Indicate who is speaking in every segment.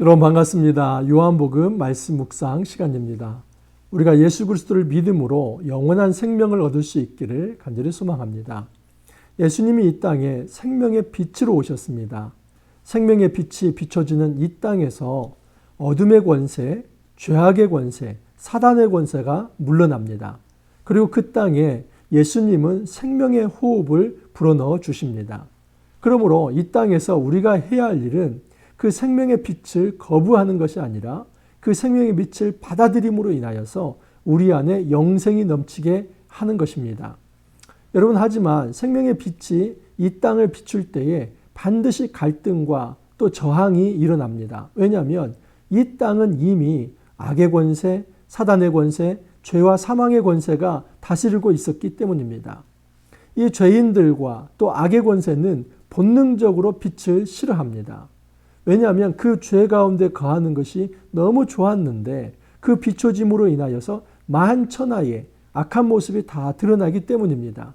Speaker 1: 여러분 반갑습니다. 요한복음 말씀 묵상 시간입니다. 우리가 예수 그리스도를 믿음으로 영원한 생명을 얻을 수 있기를 간절히 소망합니다. 예수님이 이 땅에 생명의 빛으로 오셨습니다. 생명의 빛이 비춰지는 이 땅에서 어둠의 권세, 죄악의 권세, 사단의 권세가 물러납니다. 그리고 그 땅에 예수님은 생명의 호흡을 불어넣어 주십니다. 그러므로 이 땅에서 우리가 해야 할 일은 그 생명의 빛을 거부하는 것이 아니라 그 생명의 빛을 받아들임으로 인하여서 우리 안에 영생이 넘치게 하는 것입니다. 여러분 하지만 생명의 빛이 이 땅을 비출 때에 반드시 갈등과 또 저항이 일어납니다. 왜냐하면 이 땅은 이미 악의 권세, 사단의 권세, 죄와 사망의 권세가 다스리고 있었기 때문입니다. 이 죄인들과 또 악의 권세는 본능적으로 빛을 싫어합니다. 왜냐하면 그 죄 가운데 거하는 것이 너무 좋았는데 그 비춰짐으로 인하여서 만천하에 악한 모습이 다 드러나기 때문입니다.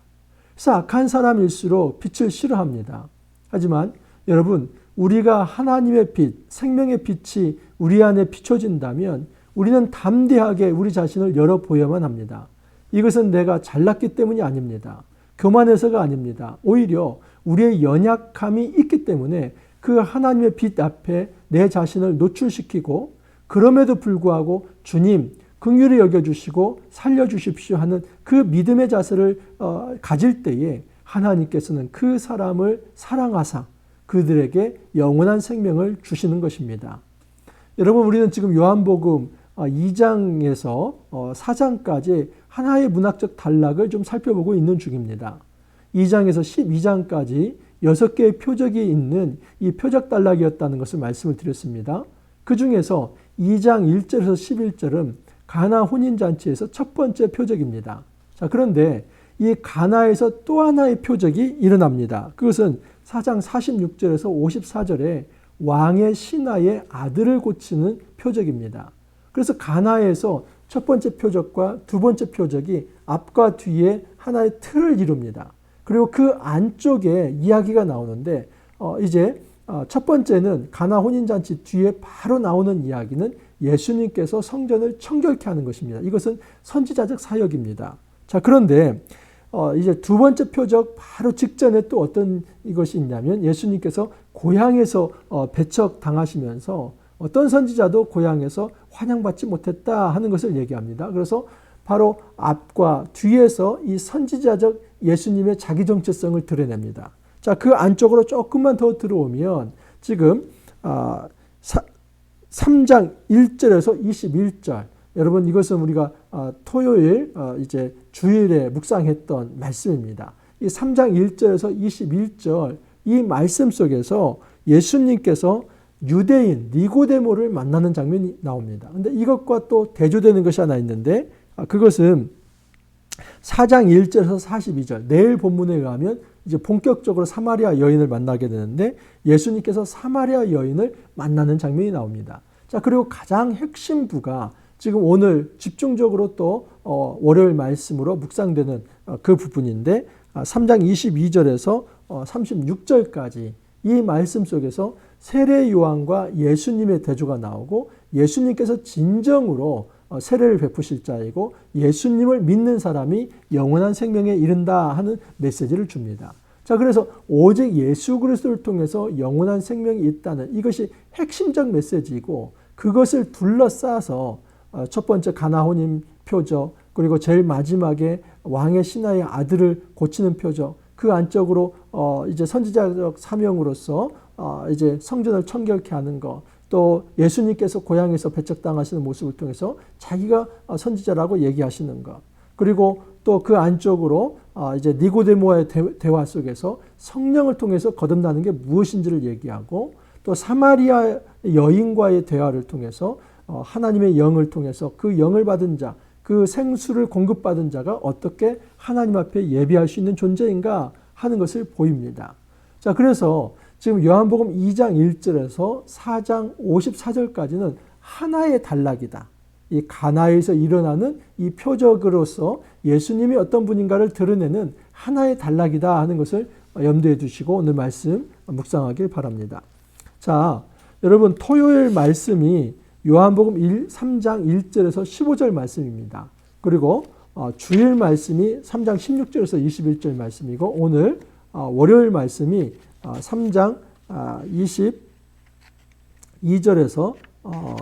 Speaker 1: 그래서 악한 사람일수록 빛을 싫어합니다. 하지만 여러분, 우리가 하나님의 빛, 생명의 빛이 우리 안에 비춰진다면 우리는 담대하게 우리 자신을 열어 보여야만 합니다. 이것은 내가 잘났기 때문이 아닙니다. 교만해서가 아닙니다. 오히려 우리의 연약함이 있기 때문에 그 하나님의 빛 앞에 내 자신을 노출시키고 그럼에도 불구하고 주님 긍휼히 여겨주시고 살려주십시오 하는 그 믿음의 자세를 어, 가질 때에 하나님께서는 그 사람을 사랑하사 그들에게 영원한 생명을 주시는 것입니다. 여러분 우리는 지금 요한복음 2장에서 어, 4장까지 어, 하나의 문학적 단락을 좀 살펴보고 있는 중입니다. 2장에서 12장까지 6개의 표적이 있는 이 표적 단락이었다는 것을 말씀을 드렸습니다. 그 중에서 2장 1절에서 11절은 가나 혼인잔치에서 첫 번째 표적입니다. 자, 그런데 이 가나에서 또 하나의 표적이 일어납니다. 그것은 4장 46절에서 54절에 왕의 신하의 아들을 고치는 표적입니다. 그래서 가나에서 첫 번째 표적과 두 번째 표적이 앞과 뒤에 하나의 틀을 이룹니다. 그리고 그 안쪽에 이야기가 나오는데 어 이제 어첫 번째는 가나 혼인잔치 뒤에 바로 나오는 이야기는 예수님께서 성전을 청결케 하는 것입니다. 이것은 선지자적 사역입니다. 자 그런데 어 이제 두 번째 표적 바로 직전에 또 어떤 이것이 있냐면 예수님께서 고향에서 어 배척 당하시면서 어떤 선지자도 고향에서 환영받지 못했다 하는 것을 얘기합니다. 그래서 바로 앞과 뒤에서 이 선지자적 예수님의 자기 정체성을 드러냅니다. 자, 그 안쪽으로 조금만 더 들어오면 지금 3장 1절에서 21절 여러분 이것은 우리가 아, 토요일 어, 이제 주일에 묵상했던 말씀입니다. 이 3장 1절에서 21절 이 말씀 속에서 예수님께서 유대인 니고데모를 만나는 장면이 나옵니다. 근데 이것과 또 대조되는 것이 하나 있는데 아, 그것은 4장 1절에서 42절 내일 본문에 의하면 이제 본격적으로 사마리아 여인을 만나게 되는데 예수님께서 사마리아 여인을 만나는 장면이 나옵니다. 자 그리고 가장 핵심부가 지금 오늘 집중적으로 또 어, 월요일 말씀으로 묵상되는 어, 그 부분인데 3장 22절에서 어, 36절까지 이 말씀 속에서 세례 요한과 예수님의 대조가 나오고 예수님께서 진정으로 어, 세례를 베푸실 자이고 예수님을 믿는 사람이 영원한 생명에 이른다 하는 메시지를 줍니다. 자, 그래서 오직 예수 그리스도를 통해서 영원한 생명이 있다는 이것이 핵심적 메시지이고 그것을 둘러싸서 어, 첫 번째 가나혼인 표적 그리고 제일 마지막에 왕의 신하의 아들을 고치는 표적 그 안쪽으로 어 이제 선지자적 사명으로서 어 이제 성전을 청결케 하는 것, 또 예수님께서 고향에서 배척당하시는 모습을 통해서 자기가 어, 선지자라고 얘기하시는 것, 그리고 또 그 안쪽으로 어 이제 니고데모와의 대화 속에서 성령을 통해서 거듭나는 게 무엇인지를 얘기하고 또 사마리아 여인과의 대화를 통해서 어 하나님의 영을 통해서 그 영을 받은 자, 그 생수를 공급받은 자가 어떻게 하나님 앞에 예비할 수 있는 존재인가 하는 것을 보입니다. 자, 그래서 지금 요한복음 2장 1절에서 4장 54절까지는 하나의 단락이다. 이 가나에서 일어나는 이 표적으로서 예수님이 어떤 분인가를 드러내는 하나의 단락이다 하는 것을 염두에 두시고 오늘 말씀 묵상하길 바랍니다. 자, 여러분 토요일 말씀이 요한복음 1, 3장 1절에서 15절 말씀입니다. 그리고 어, 주일 말씀이 3장 16절에서 21절 말씀이고 오늘 어, 월요일 말씀이 어, 3장 어, 22절에서 어,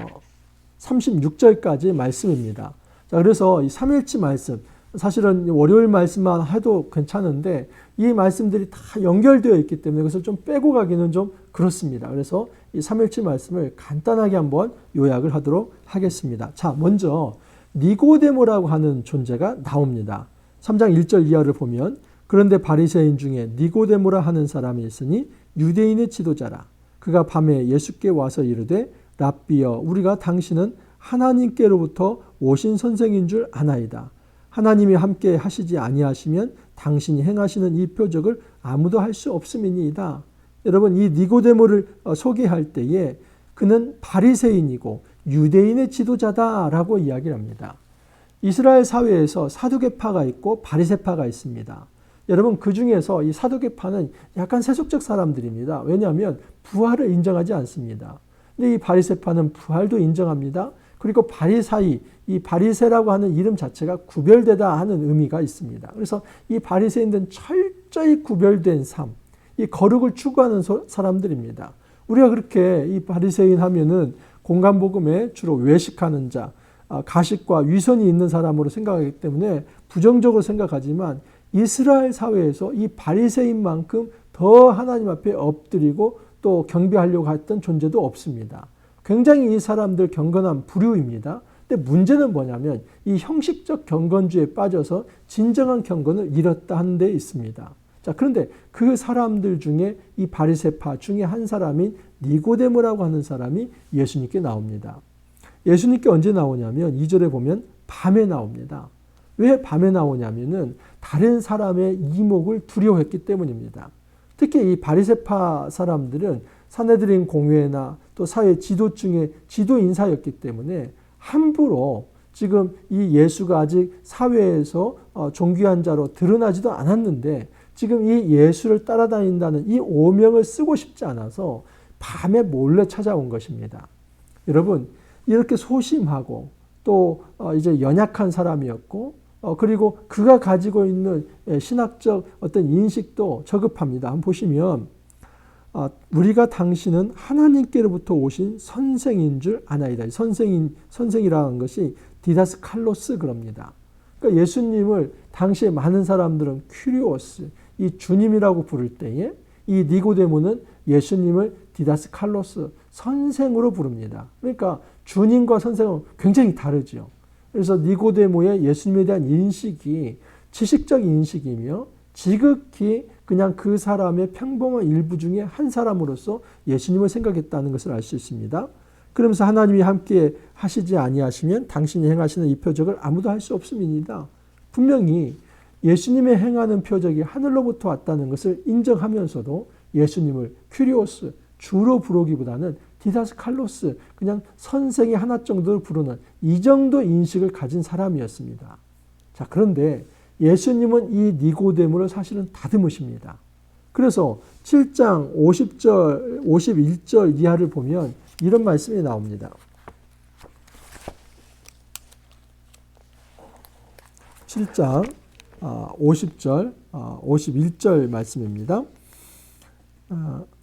Speaker 1: 36절까지 말씀입니다. 자, 그래서 이 3일치 말씀 사실은 월요일 말씀만 해도 괜찮은데 이 말씀들이 다 연결되어 있기 때문에 그것을 좀 빼고 가기는 좀 그렇습니다. 그래서 이 3일치 말씀을 간단하게 한번 요약을 하도록 하겠습니다. 자, 먼저 니고데모라고 하는 존재가 나옵니다. 3장 1절 이하를 보면 그런데 바리새인 중에 니고데모라 하는 사람이 있으니 유대인의 지도자라. 그가 밤에 예수께 와서 이르되 랍비여 우리가 당신은 하나님께로부터 오신 선생인 줄 아나이다. 하나님이 함께 하시지 아니하시면 당신이 행하시는 이 표적을 아무도 할 수 없음이니이다. 여러분 이 니고데모를 어, 소개할 때에 그는 바리새인이고 유대인의 지도자다라고 이야기를 합니다. 이스라엘 사회에서 사두개파가 있고 바리새파가 있습니다. 여러분 그 중에서 이 사두개파는 약간 세속적 사람들입니다. 왜냐하면 부활을 인정하지 않습니다. 근데 이 바리새파는 부활도 인정합니다. 그리고 바리사이, 이 바리새라고 하는 이름 자체가 구별되다 하는 의미가 있습니다. 그래서 이 바리새인들은 철저히 구별된 삶, 이 거룩을 추구하는 사람들입니다. 우리가 그렇게 이 바리새인 하면은 공간복음에 주로 외식하는 자, 아, 가식과 위선이 있는 사람으로 생각하기 때문에 부정적으로 생각하지만 이스라엘 사회에서 이 바리새인만큼 더 하나님 앞에 엎드리고 또 경배하려고 했던 존재도 없습니다. 굉장히 이 사람들 경건한 부류입니다. 근데 문제는 뭐냐면 이 형식적 경건주에 빠져서 진정한 경건을 잃었다 하는 데 있습니다. 자, 그런데 그 사람들 중에 이 바리세파 중에 한 사람인 니고데모라고 하는 사람이 예수님께 나옵니다. 예수님께 언제 나오냐면 2절에 보면 밤에 나옵니다. 왜 밤에 나오냐면은 다른 사람의 이목을 두려워했기 때문입니다. 특히 이 바리세파 사람들은 사내들인 공회나 또 사회 지도층의 지도 인사였기 때문에 함부로 지금 이 예수가 아직 사회에서 어, 존귀한 자로 드러나지도 않았는데 지금 이 예수를 따라다닌다는 이 오명을 쓰고 싶지 않아서 밤에 몰래 찾아온 것입니다. 여러분 이렇게 소심하고 또 어, 이제 연약한 사람이었고 어, 그리고 그가 가지고 있는 예, 신학적 어떤 인식도 저급합니다. 한번 보시면 아, 우리가 당신은 하나님께로부터 오신 선생인 줄 아나이다. 선생인 선생이라는 것이 디다스 칼로스 그럽니다. 그러니까 예수님을 당시에 많은 사람들은 큐리오스 이 주님이라고 부를 때에 이 니고데모는 예수님을 디다스 칼로스 선생으로 부릅니다. 그러니까 주님과 선생은 굉장히 다르죠. 그래서 니고데모의 예수님에 대한 인식이 지식적 인식이며 지극히 그냥 그 사람의 평범한 일부 중에 한 사람으로서 예수님을 생각했다는 것을 알 수 있습니다. 그러면서 하나님이 함께 하시지 아니하시면 당신이 행하시는 이 표적을 아무도 할 수 없음이니다. 분명히 예수님의 행하는 표적이 하늘로부터 왔다는 것을 인정하면서도 예수님을 큐리오스 주로 부르기보다는 디다스 칼로스 그냥 선생의 하나 정도를 부르는 이 정도 인식을 가진 사람이었습니다. 자 그런데 예수님은 이 니고데모를 사실은 다듬으십니다. 그래서 7장 50절, 51절 이하를 보면 이런 말씀이 나옵니다. 7장 50절, 아, 51절 아, 말씀입니다.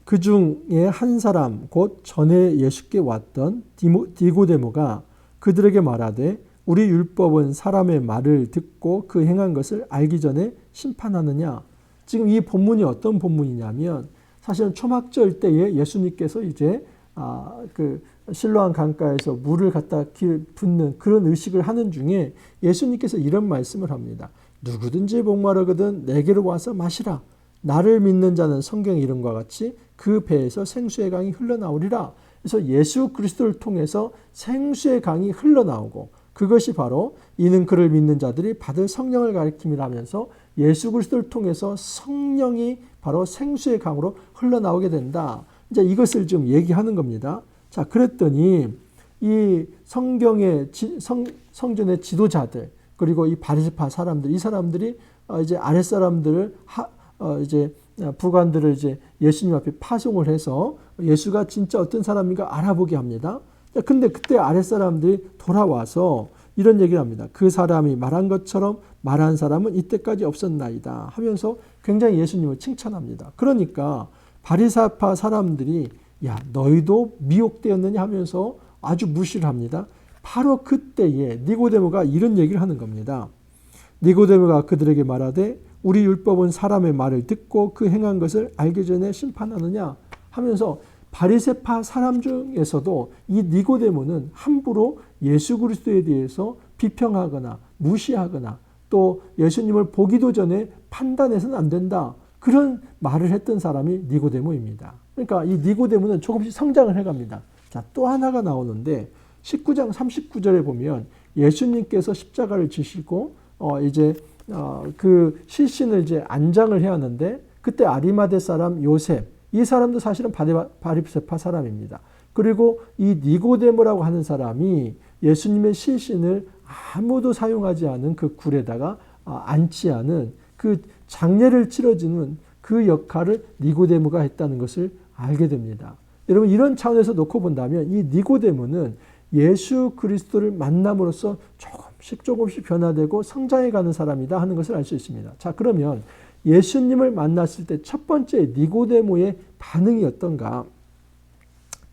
Speaker 1: 아, 그 중에 한 사람, 곧 전에 예수께 왔던 디고데모가 그들에게 말하되 우리 율법은 사람의 말을 듣고 그 행한 것을 알기 전에 심판하느냐. 지금 이 본문이 어떤 본문이냐면 사실은 초막절 때에 예수님께서 이제 아, 그 실로암 강가에서 물을 갖다 길 붓는 그런 의식을 하는 중에 예수님께서 이런 말씀을 합니다. 누구든지 목마르거든 내게로 와서 마시라. 나를 믿는 자는 성경 이름과 같이 그 배에서 생수의 강이 흘러나오리라. 그래서 예수 그리스도를 통해서 생수의 강이 흘러나오고 그것이 바로 이는 그를 믿는 자들이 받을 성령을 가리킴이라면서 예수 그리스도를 통해서 성령이 바로 생수의 강으로 흘러나오게 된다. 이제 이것을 좀 얘기하는 겁니다. 자, 그랬더니 이 성경의 지, 성, 성전의 지도자들 그리고 이 바리새파 사람들 이 사람들이 어, 이제 아랫 사람들을 하, 어, 이제 부관들을 이제 예수님 앞에 파송을 해서 예수가 진짜 어떤 사람인가 알아보게 합니다. 근데 그때 아랫사람들이 돌아와서 이런 얘기를 합니다. 그 사람이 말한 것처럼 말한 사람은 이때까지 없었나이다 하면서 굉장히 예수님을 칭찬합니다. 그러니까 바리사파 사람들이 야 너희도 미혹되었느냐 하면서 아주 무시를 합니다. 바로 그때에 니고데모가 이런 얘기를 하는 겁니다. 니고데모가 그들에게 말하되 우리 율법은 사람의 말을 듣고 그 행한 것을 알기 전에 심판하느냐 하면서 바리세파 사람 중에서도 이 니고데모는 함부로 예수 그리스도에 대해서 비평하거나 무시하거나 또 예수님을 보기도 전에 판단해서는 안 된다. 그런 말을 했던 사람이 니고데모입니다. 그러니까 이 니고데모는 조금씩 성장을 해갑니다. 자, 또 하나가 나오는데 19장 39절에 보면 예수님께서 십자가를 지시고 어 이제 어그 실신을 이제 안장을 해야 하는데 그때 아리마대 사람 요셉 이 사람도 사실은 바리세파 사람입니다. 그리고 이 니고데모라고 하는 사람이 예수님의 실신을 아무도 사용하지 않은 그 굴에다가 안치하는 그 장례를 치러주는 그 역할을 니고데모가 했다는 것을 알게 됩니다. 여러분 이런 차원에서 놓고 본다면 이 니고데모는 예수 그리스도를 만남으로써 조금 씩 조금씩 변화되고 성장해가는 사람이다 하는 것을 알 수 있습니다. 자 그러면 예수님을 만났을 때 첫 번째 니고데모의 반응이 어떤가?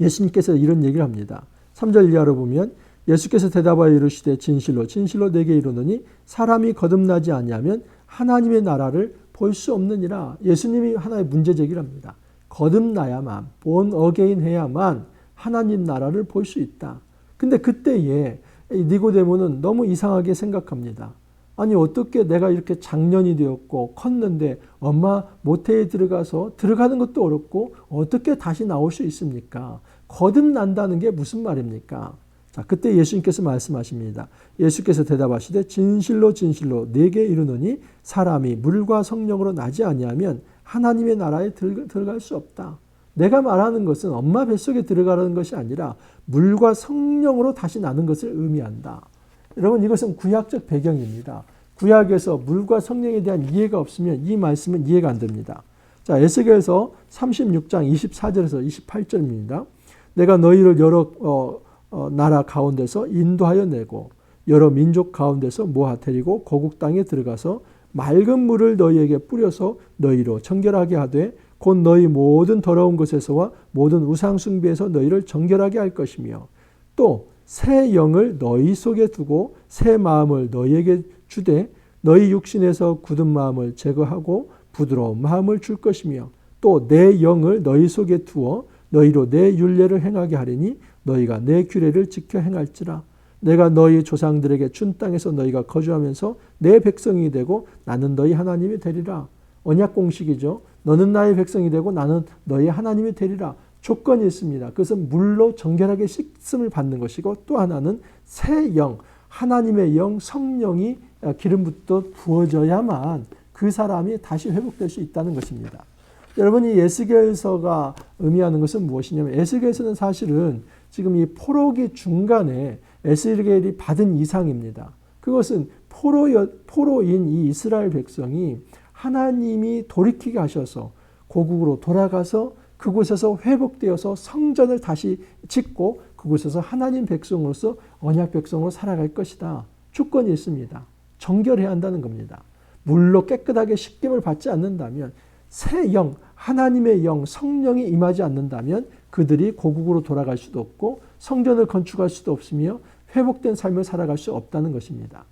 Speaker 1: 예수님께서 이런 얘기를 합니다. 3절 이하로 보면 예수께서 대답하여 이르시되 진실로 진실로 내게 이르노니 사람이 거듭나지 아니하면 하나님의 나라를 볼 수 없느니라. 예수님이 하나의 문제 제기를 합니다. 거듭나야만 본 어게인 해야만 하나님 나라를 볼 수 있다. 근데 그때에 니고데모는 너무 이상하게 생각합니다. 아니 어떻게 내가 이렇게 장년이 되었고 컸는데 엄마 모태에 들어가서 들어가는 것도 어렵고 어떻게 다시 나올 수 있습니까? 거듭난다는 게 무슨 말입니까? 자, 그때 예수님께서 말씀하십니다. 예수께서 대답하시되 진실로 진실로 내게 이르노니 사람이 물과 성령으로 나지 아니하면 하나님의 나라에 들어갈 수 없다. 내가 말하는 것은 엄마 뱃속에 들어가는 것이 아니라 물과 성령으로 다시 나는 것을 의미한다. 여러분 이것은 구약적 배경입니다. 구약에서 물과 성령에 대한 이해가 없으면 이 말씀은 이해가 안 됩니다. 자, 에스겔서 36장 24절에서 28절입니다. 내가 너희를 여러 어, 어, 나라 가운데서 인도하여 내고 여러 민족 가운데서 모아 데리고 고국 땅에 들어가서 맑은 물을 너희에게 뿌려서 너희로 정결하게 하되 곧 너희 모든 더러운 것에서와 모든 우상 숭배에서 너희를 정결하게 할 것이며 또 새 영을 너희 속에 두고 새 마음을 너희에게 주되 너희 육신에서 굳은 마음을 제거하고 부드러운 마음을 줄 것이며 또 내 영을 너희 속에 두어 너희로 내 윤례를 행하게 하리니 너희가 내 규례를 지켜 행할지라 내가 너희 조상들에게 준 땅에서 너희가 거주하면서 내 백성이 되고 나는 너희 하나님이 되리라. 언약 공식이죠. 너는 나의 백성이 되고 나는 너희 하나님이 되리라. 조건이 있습니다. 그것은 물로 정결하게 씻음을 받는 것이고 또 하나는 새 영, 하나님의 영, 성령이 기름부터 부어져야만 그 사람이 다시 회복될 수 있다는 것입니다. 여러분이 에스겔서가 의미하는 것은 무엇이냐면 에스겔서는 사실은 지금 이 포로기 중간에 에스겔이 받은 이상입니다. 그것은 포로, 포로인 이 이스라엘 백성이 하나님이 돌이키게 하셔서 고국으로 돌아가서 그곳에서 회복되어서 성전을 다시 짓고 그곳에서 하나님 백성으로서 언약 백성으로 살아갈 것이다. 주권이 있습니다. 정결해야 한다는 겁니다. 물로 깨끗하게 씻김을 받지 않는다면 새 영, 하나님의 영, 성령이 임하지 않는다면 그들이 고국으로 돌아갈 수도 없고 성전을 건축할 수도 없으며 회복된 삶을 살아갈 수 없다는 것입니다.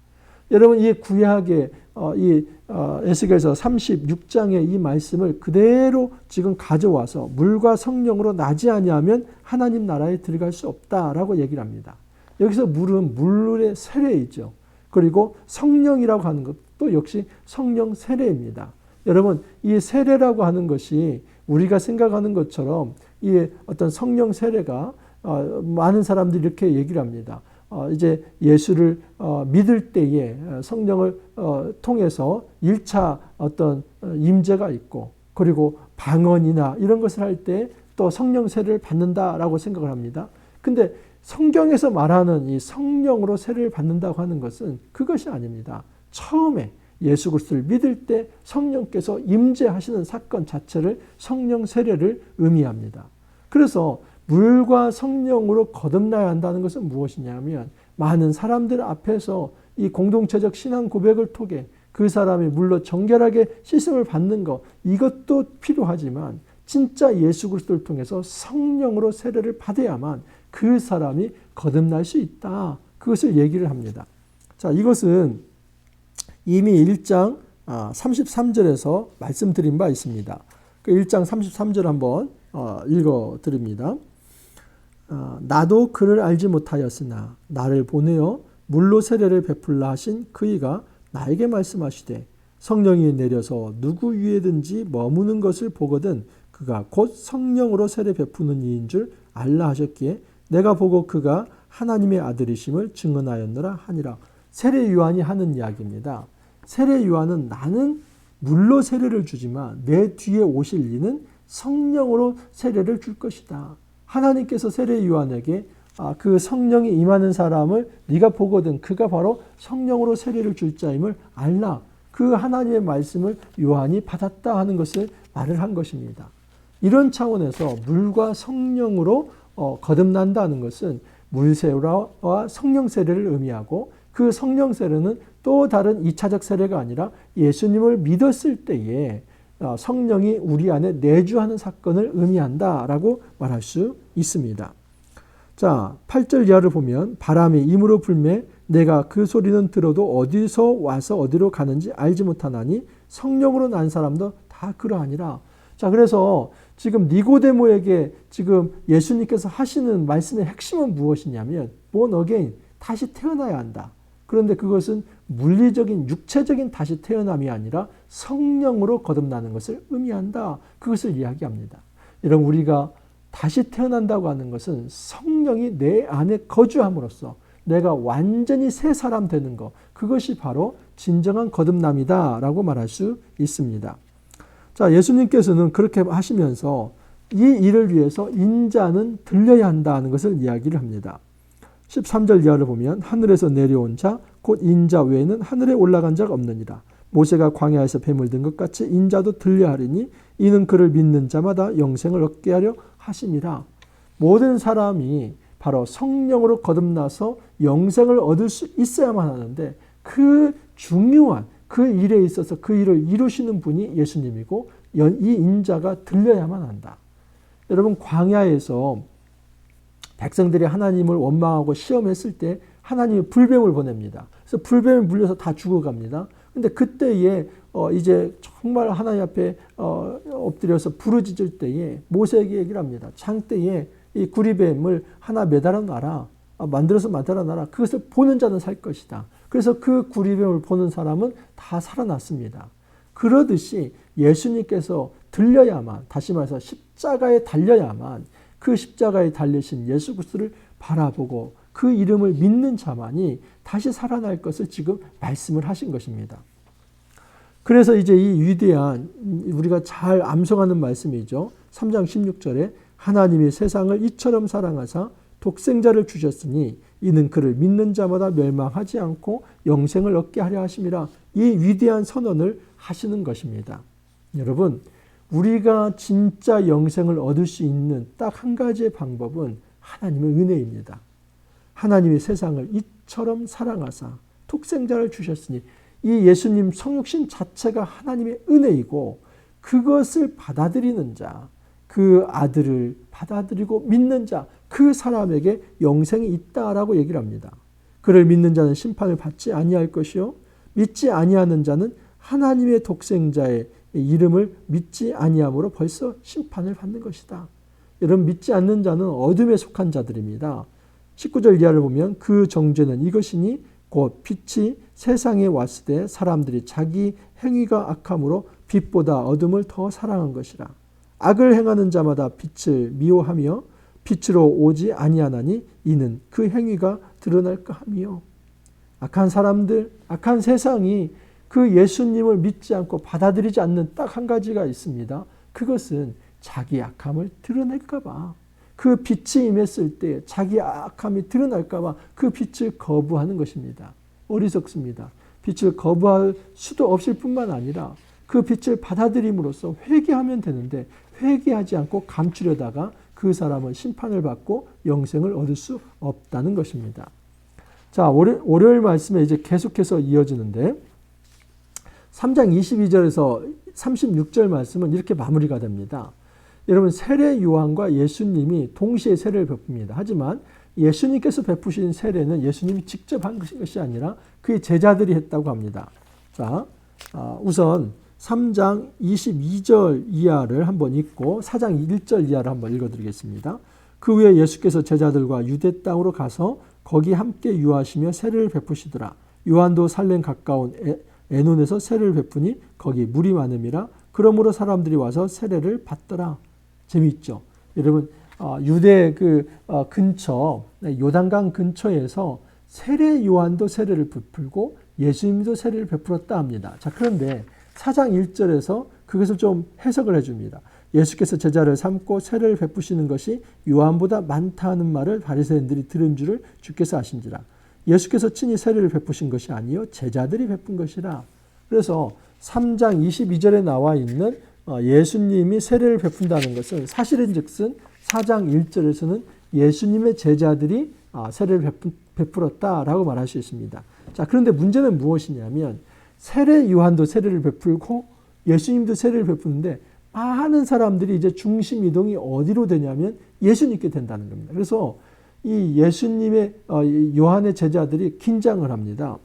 Speaker 1: 여러분 이 구약의 어, 이 어, 에스겔서 36장의 이 말씀을 그대로 지금 가져와서 물과 성령으로 나지 아니하면 하나님 나라에 들어갈 수 없다라고 얘기를 합니다. 여기서 물은 물의 세례이죠. 그리고 성령이라고 하는 것도 역시 성령 세례입니다. 여러분 이 세례라고 하는 것이 우리가 생각하는 것처럼 이 어떤 성령 세례가 어, 많은 사람들이 이렇게 얘기를 합니다. 어, 이제 예수를 어, 믿을 때에 성령을 통해서 1차 어떤 임재가 있고 그리고 방언이나 이런 것을 할 때 또 성령 세례를 받는다라고 생각을 합니다. 근데 성경에서 말하는 이 성령으로 세례를 받는다고 하는 것은 그것이 아닙니다. 처음에 예수 그리스도를 믿을 때 성령께서 임재하시는 사건 자체를 성령 세례를 의미합니다. 그래서 물과 성령으로 거듭나야 한다는 것은 무엇이냐면 많은 사람들 앞에서 이 공동체적 신앙 고백을 통해 그 사람이 물로 정결하게 씻음을 받는 것 이것도 필요하지만 진짜 예수 그리스도를 통해서 성령으로 세례를 받아야만 그 사람이 거듭날 수 있다. 그것을 얘기를 합니다. 자, 이것은 이미 1장 33절에서 아, 말씀드린 바 있습니다. 그 1장 33절 한번 어, 읽어 드립니다. 어, 나도 그를 알지 못하였으나 나를 보내어 물로 세례를 베풀라 하신 그이가 나에게 말씀하시되 성령이 내려서 누구 위에든지 머무는 것을 보거든 그가 곧 성령으로 세례 베푸는 이인 줄 알라 하셨기에 내가 보고 그가 하나님의 아들이심을 증언하였느라 하니라. 세례 요한이 하는 이야기입니다. 세례 요한은 나는 물로 세례를 주지만 내 뒤에 오실 이는 성령으로 세례를 줄 것이다. 하나님께서 세례 요한에게 아, 그 성령이 임하는 사람을 네가 보거든 그가 바로 성령으로 세례를 줄 자임을 알라. 그 하나님의 말씀을 요한이 받았다 하는 것을 말을 한 것입니다. 이런 차원에서 물과 성령으로 어, 거듭난다는 것은 물세례와 성령 세례를 의미하고 그 성령 세례는 또 다른 2차적 세례가 아니라 예수님을 믿었을 때에 어, 성령이 우리 안에 내주하는 사건을 의미한다라고 말할 수 있습니다. 자, 8절 이하를 보면 바람이 임으로 불매 내가 그 소리는 들어도 어디서 와서 어디로 가는지 알지 못하나니 성령으로 난 사람도 다 그러하니라. 자, 그래서 지금 니고데모에게 지금 예수님께서 하시는 말씀의 핵심은 무엇이냐면 born again 다시 태어나야 한다. 그런데 그것은 물리적인 육체적인 다시 태어남이 아니라 성령으로 거듭나는 것을 의미한다. 그것을 이야기합니다. 여러분 우리가 다시 태어난다고 하는 것은 성령이 내 안에 거주함으로써 내가 완전히 새 사람 되는 것 그것이 바로 진정한 거듭남이다라고 말할 수 있습니다. 자, 예수님께서는 그렇게 하시면서 이 일을 위해서 인자는 들려야 한다는 것을 이야기를 합니다. 13절 이하를 보면 하늘에서 내려온 자 곧 인자 외에는 하늘에 올라간 자가 없느니라. 모세가 광야에서 뱀을 든 것 같이 인자도 들려 하리니 이는 그를 믿는 자마다 영생을 얻게 하려 하심이라. 모든 사람이 바로 성령으로 거듭나서 영생을 얻을 수 있어야만 하는데 그 중요한 그 일에 있어서 그 일을 이루시는 분이 예수님이고 이 인자가 들려야만 한다. 여러분 광야에서 백성들이 하나님을 원망하고 시험했을 때 하나님이 불뱀을 보냅니다. 그래서 불뱀에 물려서 다 죽어갑니다. 근데 그때에 어 이제 정말 하나님 앞에 어 엎드려서 부르짖을 때에 모세에게 얘기를 합니다. 창 때에 이 구리뱀을 하나 매달아 놔라. 아, 만들어서 만들어 놔라. 그것을 보는 자는 살 것이다. 그래서 그 구리뱀을 보는 사람은 다 살아났습니다. 그러듯이 예수님께서 들려야만 다시 말해서 십자가에 달려야만 그 십자가에 달리신 예수 그리스도를 바라보고 그 이름을 믿는 자만이 다시 살아날 것을 지금 말씀을 하신 것입니다. 그래서 이제 이 위대한 우리가 잘 암송하는 말씀이죠. 3장 16절에 하나님이 세상을 이처럼 사랑하사 독생자를 주셨으니 이는 그를 믿는 자마다 멸망하지 않고 영생을 얻게 하려 하심이라 이 위대한 선언을 하시는 것입니다. 여러분, 우리가 진짜 영생을 얻을 수 있는 딱 한 가지의 방법은 하나님의 은혜입니다. 하나님이 세상을 이처럼 사랑하사 독생자를 주셨으니 이 예수님 성육신 자체가 하나님의 은혜이고 그것을 받아들이는 자, 그 아들을 받아들이고 믿는 자, 그 사람에게 영생이 있다라고 얘기를 합니다. 그를 믿는 자는 심판을 받지 아니할 것이요 믿지 아니하는 자는 하나님의 독생자의 이름을 믿지 아니함으로 벌써 심판을 받는 것이다. 여러분 믿지 않는 자는 어둠에 속한 자들입니다. 19절 이하를 보면 그 정죄는 이것이니 곧 빛이 세상에 왔을 때 사람들이 자기 행위가 악함으로 빛보다 어둠을 더 사랑한 것이라. 악을 행하는 자마다 빛을 미워하며 빛으로 오지 아니하나니 이는 그 행위가 드러날까 함이요. 악한 사람들, 악한 세상이 그 예수님을 믿지 않고 받아들이지 않는 딱 한 가지가 있습니다. 그것은 자기 악함을 드러낼까봐. 그 빛이 임했을 때 자기 악함이 드러날까봐 그 빛을 거부하는 것입니다. 어리석습니다. 빛을 거부할 수도 없을 뿐만 아니라 그 빛을 받아들임으로써 회개하면 되는데 회개하지 않고 감추려다가 그 사람은 심판을 받고 영생을 얻을 수 없다는 것입니다. 자, 월요, 월요일 말씀에 이제 계속해서 이어지는데 3장 22절에서 36절 말씀은 이렇게 마무리가 됩니다. 여러분 세례 요한과 예수님이 동시에 세례를 베풉니다. 하지만 예수님께서 베푸신 세례는 예수님이 직접 한 것이 아니라 그의 제자들이 했다고 합니다. 자, 아, 우선 3장 22절 이하를 한번 읽고 4장 1절 이하를 한번 읽어드리겠습니다. 그 후에 예수께서 제자들과 유대 땅으로 가서 거기 함께 유하시며 세례를 베푸시더라. 요한도 살렘 가까운 에논에서 세례를 베푸니 거기 물이 많음이라 그러므로 사람들이 와서 세례를 받더라. 재미있죠. 여러분 어, 유대 그 어, 근처 네, 요단강 근처에서 세례 요한도 세례를 베풀고 예수님도 세례를 베풀었다 합니다. 자 그런데 4장 1절에서 그것을 좀 해석을 해줍니다. 예수께서 제자를 삼고 세례를 베푸시는 것이 요한보다 많다 는 말을 바리새인들이 들은 줄을 주께서 아신지라. 예수께서 친히 세례를 베푸신 것이 아니요 제자들이 베푼 것이라. 그래서 3장 22절에 나와 있는 어, 예수님이 세례를 베푼다는 것은 사실은즉슨 4장 1절에서는 예수님의 제자들이 아, 세례를 베풀었다라고 말할 수 있습니다. 자, 그런데 문제는 무엇이냐면 세례 요한도 세례를 베풀고 예수님도 세례를 베푸는데 많은 사람들이 이제 중심 이동이 어디로 되냐면 예수님께 된다는 겁니다. 그래서 이 예수님의 어, 요한의 제자들이 긴장을 합니다.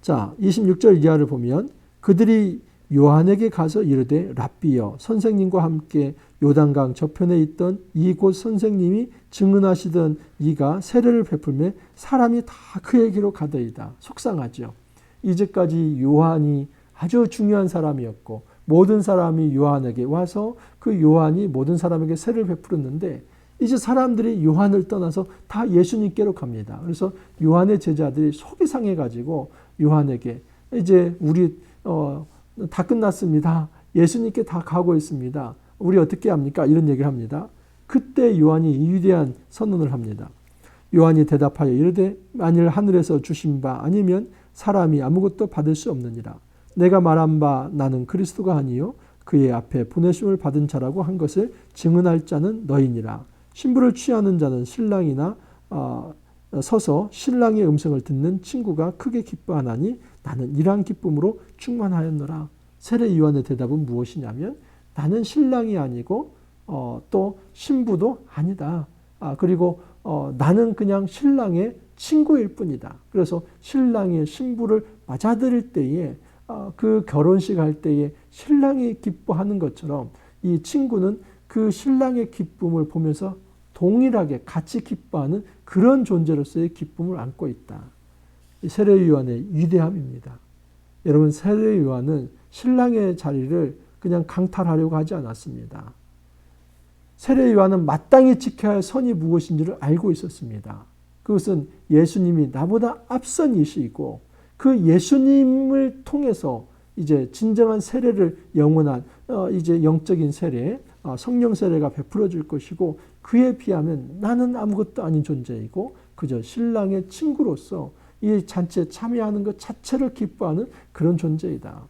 Speaker 1: 자, 26절 이하를 보면 그들이 요한에게 가서 이르되 랍비여 선생님과 함께 요단강 저편에 있던 이곳 선생님이 증언하시던 이가 세례를 베풀매 사람이 다 그에게로 가더이다. 속상하죠. 이제까지 요한이 아주 중요한 사람이었고 모든 사람이 요한에게 와서 그 요한이 모든 사람에게 세례를 베풀었는데 이제 사람들이 요한을 떠나서 다 예수님께로 갑니다. 그래서 요한의 제자들이 속이 상해가지고 요한에게 이제 우리 어, 다 끝났습니다. 예수님께 다 가고 있습니다. 우리 어떻게 합니까? 이런 얘기를 합니다. 그때 요한이 위대한 선언을 합니다. 요한이 대답하여 이르되 만일 하늘에서 주신 바 아니면 사람이 아무것도 받을 수 없느니라. 내가 말한 바 나는 그리스도가 아니요 그의 앞에 보내심을 받은 자라고 한 것을 증언할 자는 너희니라. 신부를 취하는 자는 신랑이나 어, 서서 신랑의 음성을 듣는 친구가 크게 기뻐하나니 나는 이러한 기쁨으로 충만하였노라. 세례 요한의 대답은 무엇이냐면 나는 신랑이 아니고 어, 또 신부도 아니다. 아, 그리고 어, 나는 그냥 신랑의 친구일 뿐이다. 그래서 신랑의 신부를 맞아들일 때에 어, 그 결혼식 할 때에 신랑이 기뻐하는 것처럼 이 친구는 그 신랑의 기쁨을 보면서 동일하게 같이 기뻐하는 그런 존재로서의 기쁨을 안고 있다. 세례 요한의 위대함입니다. 여러분 세례 요한은 신랑의 자리를 그냥 강탈하려고 하지 않았습니다. 세례 요한은 마땅히 지켜야 할 선이 무엇인지를 알고 있었습니다. 그것은 예수님이 나보다 앞선 이시고 그 예수님을 통해서 이제 진정한 세례를 영원한 어 이제 영적인 세례, 어 성령 세례가 베풀어질 것이고 그에 비하면 나는 아무것도 아닌 존재이고 그저 신랑의 친구로서 이 잔치에 참여하는 것 자체를 기뻐하는 그런 존재이다.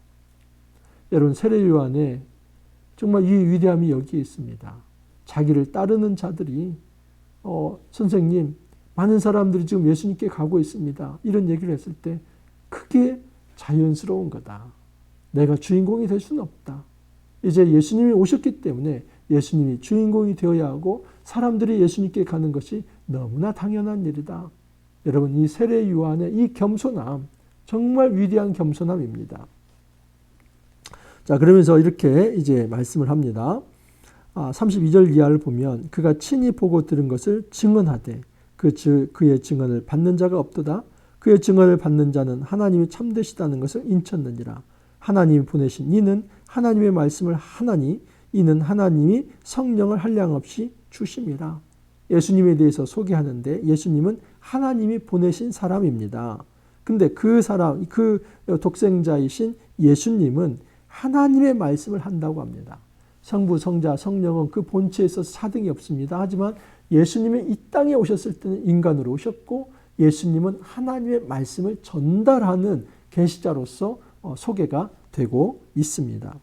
Speaker 1: 여러분 세례 요한에 정말 이 위대함이 여기에 있습니다. 자기를 따르는 자들이 어, 선생님 많은 사람들이 지금 예수님께 가고 있습니다. 이런 얘기를 했을 때 크게 자연스러운 거다. 내가 주인공이 될 수는 없다. 이제 예수님이 오셨기 때문에 예수님이 주인공이 되어야 하고 사람들이 예수님께 가는 것이 너무나 당연한 일이다. 여러분 이 세례 요한의 이 겸손함 정말 위대한 겸손함입니다. 자 그러면서 이렇게 이제 말씀을 합니다. 아, 32절 이하를 보면 그가 친히 보고 들은 것을 증언하되 그 그의 증언을 받는 자가 없도다. 그의 증언을 받는 자는 하나님이 참되시다는 것을 인쳤느니라. 하나님이 보내신 이는 하나님의 말씀을 하나니 이는 하나님이 성령을 한량 없이 주심이라. 예수님에 대해서 소개하는데 예수님은 하나님이 보내신 사람입니다. 근데 그 사람, 그 독생자이신 예수님은 하나님의 말씀을 한다고 합니다. 성부, 성자, 성령은 그 본체에 서 사등이 없습니다. 하지만 예수님이 이 땅에 오셨을 때는 인간으로 오셨고 예수님은 하나님의 말씀을 전달하는 계시자로서 어, 소개가 되고 있습니다.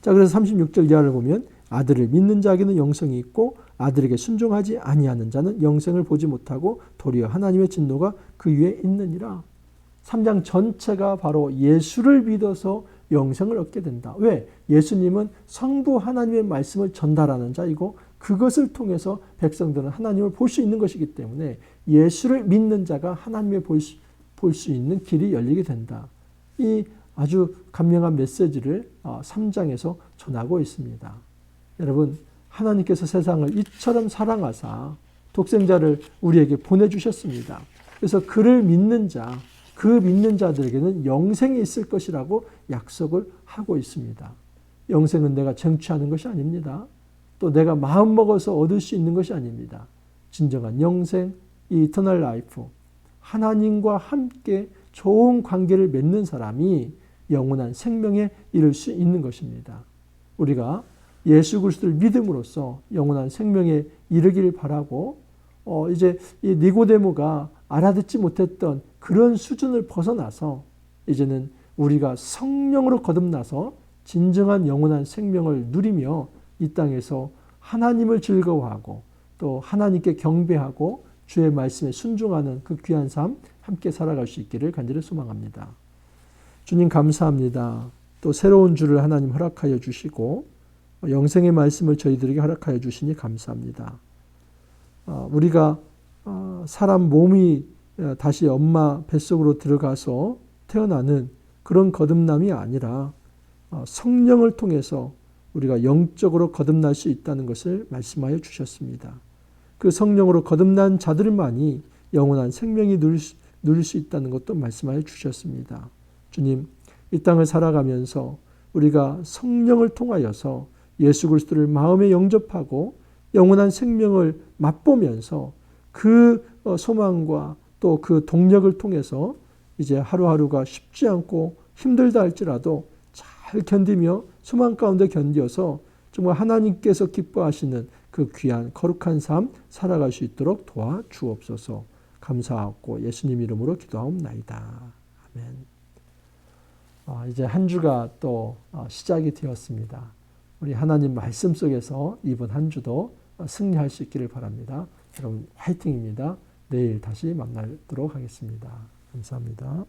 Speaker 1: 자, 그래서 36절 이하를 보면 아들을 믿는 자에게는 영생이 있고 아들에게 순종하지 아니하는 자는 영생을 보지 못하고 도리어 하나님의 진노가 그 위에 있느니라. 3장 전체가 바로 예수를 믿어서 영생을 얻게 된다. 왜? 예수님은 성부 하나님의 말씀을 전달하는 자이고 그것을 통해서 백성들은 하나님을 볼 수 있는 것이기 때문에 예수를 믿는 자가 하나님을 볼수 있는 길이 열리게 된다. 이 아주 감명한 메시지를 3장에서 어, 전하고 있습니다. 여러분, 하나님께서 세상을 이처럼 사랑하사 독생자를 우리에게 보내주셨습니다. 그래서 그를 믿는 자, 그 믿는 자들에게는 영생이 있을 것이라고 약속을 하고 있습니다. 영생은 내가 쟁취하는 것이 아닙니다. 또 내가 마음 먹어서 얻을 수 있는 것이 아닙니다. 진정한 영생, 이 이터널 라이프, 하나님과 함께 좋은 관계를 맺는 사람이 영원한 생명에 이를 수 있는 것입니다. 우리가 예수 그리스도를 믿음으로써 영원한 생명에 이르기를 바라고 어 이제 이 니고데모가 알아듣지 못했던 그런 수준을 벗어나서 이제는 우리가 성령으로 거듭나서 진정한 영원한 생명을 누리며 이 땅에서 하나님을 즐거워하고 또 하나님께 경배하고 주의 말씀에 순종하는 그 귀한 삶 함께 살아갈 수 있기를 간절히 소망합니다. 주님 감사합니다. 또 새로운 주를 하나님 허락하여 주시고 영생의 말씀을 저희들에게 허락하여 주시니 감사합니다. 어, 우리가 어, 사람 몸이 어, 다시 엄마 뱃속으로 들어가서 태어나는 그런 거듭남이 아니라 성령을 통해서 우리가 영적으로 거듭날 수 있다는 것을 말씀하여 주셨습니다. 그 성령으로 거듭난 자들만이 영원한 생명이 누릴 수, 누릴 수 있다는 것도 말씀하여 주셨습니다. 주님, 이 땅을 살아가면서 우리가 성령을 통하여서 예수 그리스도를 마음에 영접하고 영원한 생명을 맛보면서 그 어, 소망과 또 그 동력을 통해서 이제 하루하루가 쉽지 않고 힘들다 할지라도 잘 견디며 소망 가운데 견디어서 정말 하나님께서 기뻐하시는 그 귀한 거룩한 삶 살아갈 수 있도록 도와 주옵소서. 감사하고 예수님 이름으로 기도하옵나이다. 아멘. 아, 이제 한 주가 또 어, 시작이 되었습니다. 우리 하나님 말씀 속에서 이번 한 주도 승리할 수 있기를 바랍니다. 여러분 화이팅입니다. 내일 다시 만나도록 하겠습니다. 감사합니다.